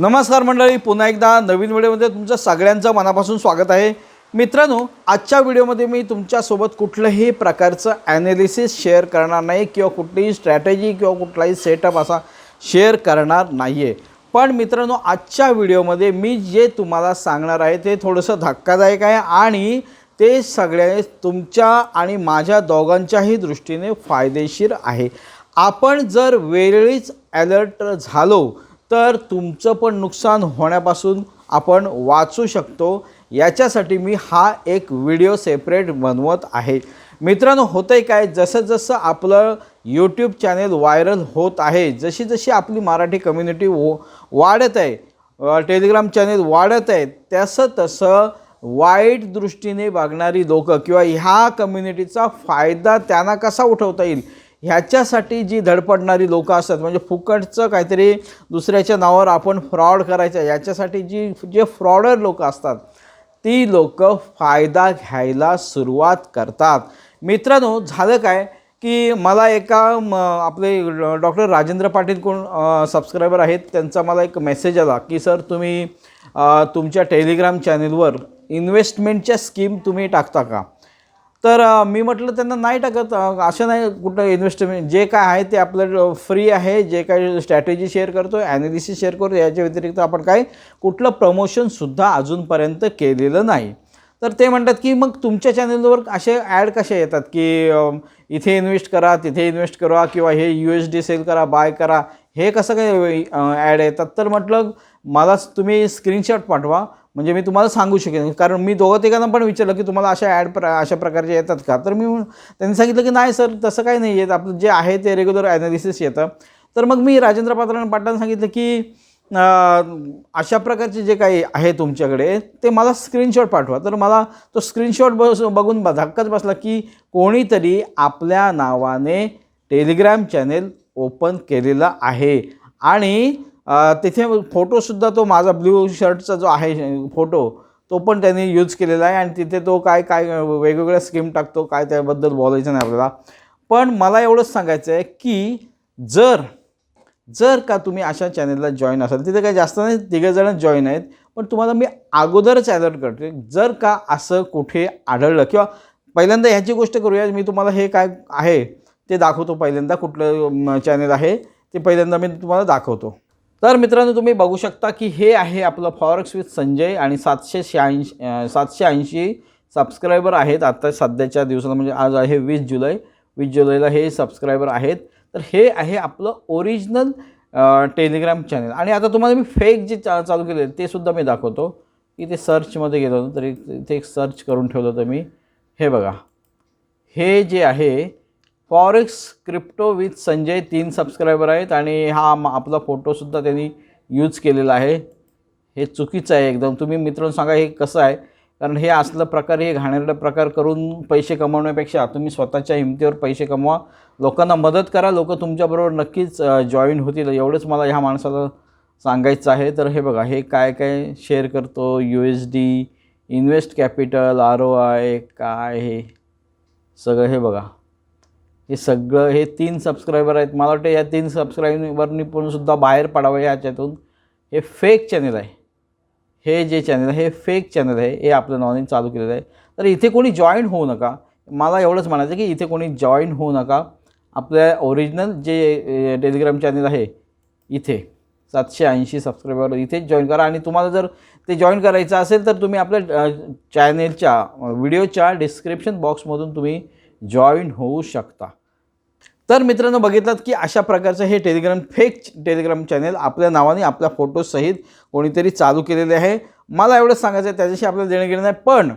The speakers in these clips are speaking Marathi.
नमस्कार मंडळी पुन्हा एकदा नवीन व्हिडिओमध्ये तुमचं सगळ्यांचं मनापासून स्वागत आहे. मित्रांनो आजच्या व्हिडिओमध्ये मी तुमच्यासोबत कुठलंही प्रकारचं ॲनालिसिस शेअर करणार नाही किंवा कुठलीही स्ट्रॅटेजी किंवा कुठलाही सेटअप असा शेअर करणार नाही आहे पण मित्रांनो आजच्या व्हिडिओमध्ये मी जे तुम्हाला सांगणार आहे ते थोडंसं धक्कादायक आहे आणि ते सगळ्याने तुमच्या आणि माझ्या दोघांच्याही दृष्टीने फायदेशीर आहे. आपण जर वेळीच अलर्ट झालो तर तुमचं पण नुकसान होण्यापासून आपण वाचू शकतो. याच्यासाठी मी हा एक व्हिडिओ सेपरेट बनवत आहे. मित्रांनो होतं आहे काय? जसं जसं आपलं यूट्यूब चॅनेल व्हायरल होत आहे जशी जशी आपली मराठी कम्युनिटी वो वाढत आहे टेलिग्राम चॅनेल वाढत आहे तसं तसं वाईट दृष्टीने बघणारी लोकं किंवा ह्या कम्युनिटीचा फायदा त्यांना कसा उठवता येईल? ह्याच्यासाठी जी धडपडणारी लोकं असतात म्हणजे फुकटचं काहीतरी दुसऱ्याच्या नावावर आपण फ्रॉड करायचं याच्यासाठी जी जे फ्रॉडर लोकं असतात ती लोक फायदा घ्यायला सुरुवात करतात. मित्रांनो झालं काय की मला एका म आपले डॉक्टर राजेंद्र पाटील कोण सबस्क्रायबर आहेत त्यांचा मला एक मेसेज आला की सर तुम्ही तुमच्या टेलिग्राम चॅनेलवर इन्व्हेस्टमेंटच्या स्कीम तुम्ही टाकता का? तर मी म्हटलं त्यांना नाही टाकत असं नाही कुठं इन्व्हेस्टमेंट जे काय आहे ते आपलं फ्री आहे जे काही स्ट्रॅटेजी शेअर करतो ॲनालिसिस शेअर करतो याच्या व्यतिरिक्त आपण काय कुठलं प्रमोशनसुद्धा अजूनपर्यंत केलेलं नाही. तर ते म्हणतात की मग तुमच्या चॅनलवर असे ॲड कसे येतात की इथे इन्व्हेस्ट करा तिथे इन्व्हेस्ट करा किंवा हे यू एस डी सेल करा बाय करा हे कसं काय ॲड येतात? तर म्हटलं मला तुम्ही स्क्रीनशॉट पाठवा म्हणजे मी तुम्हाला सांगू शकेन. कारण मी दोघं तिघांना पण विचारलं की तुम्हाला अशा ॲड प्र अशा प्रकारचे येतात का? तर मी त्यांनी सांगितलं की नाही सर तसं काही नाही येत. आपलं जे आहे ते रेग्युलर ॲनालिसिस येतं. तर मग मी राजेंद्र पात्रांना पाटलांना सांगितलं की अशा प्रकारचे जे काही आहे तुमच्याकडे ते मला स्क्रीनशॉट पाठवा. तर मला तो स्क्रीनशॉट बस बघून ब- धक्काच बसला की कोणीतरी आपल्या नावाने टेलिग्राम चॅनेल ओपन केलेला आहे. आणि तिथे फोटोसुद्धा तो माझा ब्ल्यू शर्टचा जो आहे फोटो तो पण त्यांनी यूज केलेला आहे. आणि तिथे तो काय काय वेगवेगळ्या स्कीम टाकतो काय त्याबद्दल बोलायचं नाही आपल्याला. पण मला एवढंच सांगायचं आहे की जर जर का तुम्ही अशा चॅनलला जॉईन असाल तिथे काही जास्त नाही तिघंजणं जॉईन आहेत पण तुम्हाला मी अगोदरच अलर्ट करते जर का असं कुठे आढळलं किंवा पहिल्यांदा ह्याची गोष्ट करूया मी तुम्हाला हे काय आहे ते दाखवतो पहिल्यांदा कुठलं चॅनल आहे ते पहिल्यांदा मी तुम्हाला दाखवतो. तर मित्रांनो तुम्ही बघू शकता की हे आहे आपलं फॉरेक्स विथ संजय आणि सातशे शहाऐंशी सातशे ऐंशी सबस्क्रायबर आहेत. आता सध्याच्या दिवसाला म्हणजे आज आहे वीस जुलै. वीस जुलैला हे सबस्क्रायबर आहेत. तर हे आहे आपलं ओरिजिनल टेलिग्राम चॅनल आणि आता तुम्हाला मी फेक जे चा चालू केले ते सुद्धा मी दाखवतो. की ते सर्चमध्ये गेलो होतो तर एक- सर्च करून ठेवलं होतं मी. हे बघा. हे जे आहे फॉरेक्स क्रिप्टो विथ संजय तीन सबस्क्रायबर आहेत आणि हा आपला फोटोसुद्धा त्यांनी यूज केलेला आहे. हे चुकीचं आहे एकदम. तुम्ही मित्रांनो सांगा हे कसं आहे? कारण हे असलं प्रकार हे घाणेरडा प्रकार करून पैसे कमवण्यापेक्षा तुम्ही स्वतःच्या हिमतीवर पैसे कमवा. लोकांना मदत करा. लोक तुमच्याबरोबर नक्कीच जॉईन होतील. एवढंच मला ह्या माणसाला सांगायचं आहे. तर हे बघा हे काय काय शेअर करतो? U S D invest capital R O I काय हे? सगळं हे बघा. हे सगळं हे तीन सबस्क्रायबर आहेत. मला वाटतं या तीन सबस्क्रायबरनी पण सुद्धा बाहेर पडावं याच्यातून हे फेक चॅनल आहे. हे जे चॅनल आहे हे फेक चॅनल आहे. हे आपल्या नावाने चालू केलेलं आहे. तर इथे कोणी जॉईन होऊ नका. मला एवढंच म्हणायचं की इथे कोणी जॉईन होऊ नका. आपल्या ओरिजिनल जे टेलिग्राम चॅनल आहे इथे सातशे ऐंशी सबस्क्रायबर इथेच जॉईन करा. आणि तुम्हाला जर ते जॉईन करायचं असेल तर तुम्ही आपल्या चॅनेलच्या व्हिडिओच्या डिस्क्रिप्शन बॉक्समधून तुम्ही जॉईन होऊ शकता. तर मित्रांनो बघितलात की अशा प्रकारचं हे टेलिग्राम फेक टेलिग्राम चॅनेल आपल्या नावाने आपल्या फोटोसहित कोणीतरी चालू केलेले आहे. मला एवढंच सांगायचं आहे त्याच्याशी आपल्याला देणं घेणं नाही पण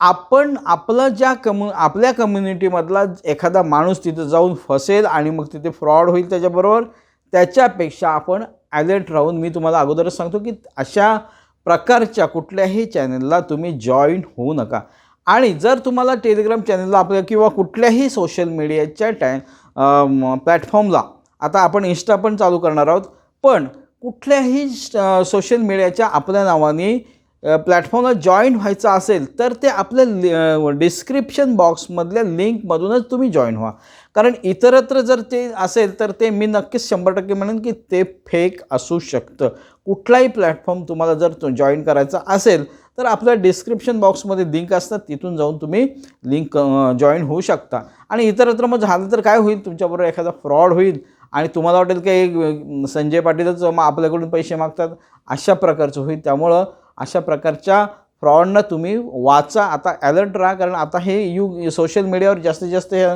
आपण आपलं ज्या कम्यु आपल्या कम्युनिटीमधला एखादा माणूस तिथं जाऊन फसेल आणि मग तिथे फ्रॉड होईल त्याच्याबरोबर त्याच्यापेक्षा आपण ॲलर्ट राहून मी तुम्हाला अगोदरच सांगतो की अशा प्रकारच्या कुठल्याही चॅनलला तुम्ही जॉईन होऊ नका. आणि जर तुम्हाला टेलिग्राम चॅनलला आपल्या किंवा कुठल्याही सोशल मीडियाच्या टॅ प्लॅटफॉर्मला आता आपण इन्स्टा पण चालू करणार आहोत. पण कुठल्याही सोशल मीडियाच्या आपल्या नावाने प्लॅटफॉर्मला जॉईन व्हायचं असेल तर ते आपल्या डिस्क्रिप्शन बॉक्समधल्या लिंकमधूनच तुम्ही जॉईन व्हा. कारण इतरत्र जर ते असेल तर ते मी नक्कीच शंभर टक्के म्हणेन की ते फेक असू शकतं. कुठलाही प्लॅटफॉर्म तुम्हाला जर जॉईन करायचा असेल तर आपल्या डिस्क्रिप्शन बॉक्समध्ये लिंक असतात तिथून जाऊन तुम्ही लिंक जॉईन होऊ शकता. आणि इतरत्र मग झालं तर काय होईल? तुमच्याबरोबर एखादा फ्रॉड होईल आणि तुम्हाला वाटेल की संजय पाटीलच मग आपल्याकडून पैसे मागतात. अशा प्रकारचं होईल. त्यामुळं अशा प्रकारच्या फ्रॉडनं तुम्ही वाचा. आता अलर्ट राहा कारण आता हे युग सोशल मीडियावर जास्तीत जास्त हे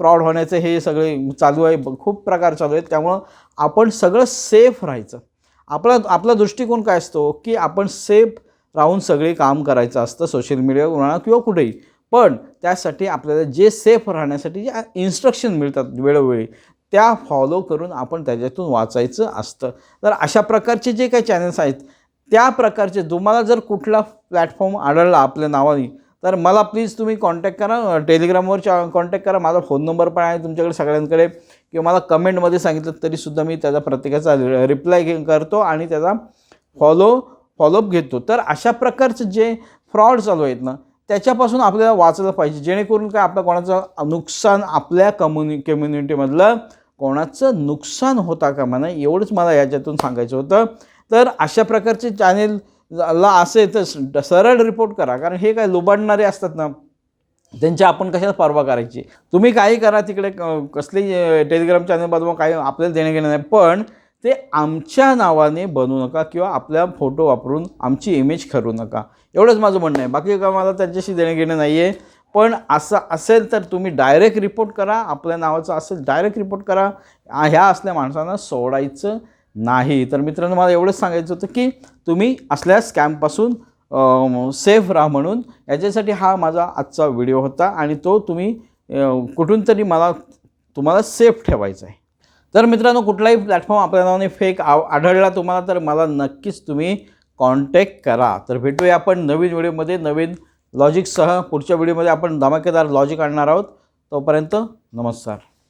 फ्रॉड होण्याचे हे सगळे चालू आहे. खूप प्रकार चालू आहेत. त्यामुळं आपण सगळं सेफ राहायचं. आपला आपला दृष्टिकोन काय असतो? की आपण सेफ राहून सगळे काम करायचं असतं सोशल मीडियावर म्हणा किंवा कुठेही. पण त्यासाठी आपल्याला जे सेफ राहण्यासाठी जे इन्स्ट्रक्शन मिळतात वेळोवेळी त्या फॉलो करून आपण त्याच्यातून वाचायचं असतं. तर अशा प्रकारचे जे काही चॅनल्स आहेत त्या प्रकारचे तुम्हाला जर कुठला प्लॅटफॉर्म आढळला आपल्या नावाने तर मला प्लीज तुम्ही कॉन्टॅक्ट करा. टेलिग्रामवर कॉन्टॅक्ट करा. माझा फोन नंबर पण आहे तुमच्याकडे सगळ्यांकडे. किंवा मला कमेंटमध्ये सांगितलं तरीसुद्धा मी त्याचा प्रत्येकाचा रिप्लाय करतो आणि त्याचा फॉलो फॉलोअप घेतो. तर अशा प्रकारचं जे फ्रॉड चालू आहेत ना त्याच्यापासून आपल्याला वाचलं पाहिजे. जेणेकरून काय आपलं कोणाचं नुकसान आपल्या कम्युनि कम्युनिटीमधलं कोणाचं नुकसान होता का म्हणा एवढंच मला याच्यातून सांगायचं होतं. तर अशा प्रकारचे चॅनेल ला असे तर सरळ रिपोर्ट करा. कारण हे काय लुबाडणारे असतात ना त्यांची आपण कशाला परवा करायची? तुम्ही काही करा तिकडे क- कसली टेलिग्राम चॅनल बाजू काही आपल्याला देणं घेणं नाही. पण ते आमच्या नावाने बनवू नका किंवा आपल्या फोटो वापरून आमची इमेज करू नका. एवढंच माझं म्हणणं आहे. बाकी काय मला त्यांच्याशी देणं घेणं नाही आहे पण असं असेल तर तुम्ही डायरेक्ट रिपोर्ट करा. आपल्या नावाचं असेल डायरेक्ट रिपोर्ट करा. ह्या असल्या माणसांना सोडायचं नाही. तर मित्रांनो मला एवढंच सांगायचं होतं की तुम्ही असल्या स्कॅमपासून सेफ राहा म्हणून. याच्यासाठी हा माझा आजचा व्हिडिओ होता आणि तो तुम्ही कुठून तरी मला तुम्हाला सेफ ठेवायचा आहे. तर मित्रांनो कुठलाही प्लॅटफॉर्म आपल्या नावाने फेक आव आढळला तुम्हाला तर मला नक्कीच तुम्ही कॉन्टॅक्ट करा. तर भेटूया आपण नवीन व्हिडिओमध्ये नवीन लॉजिकसह पुढच्या व्हिडिओमध्ये आपण धमाकेदार लॉजिक आणणार आहोत. तोपर्यंत नमस्कार.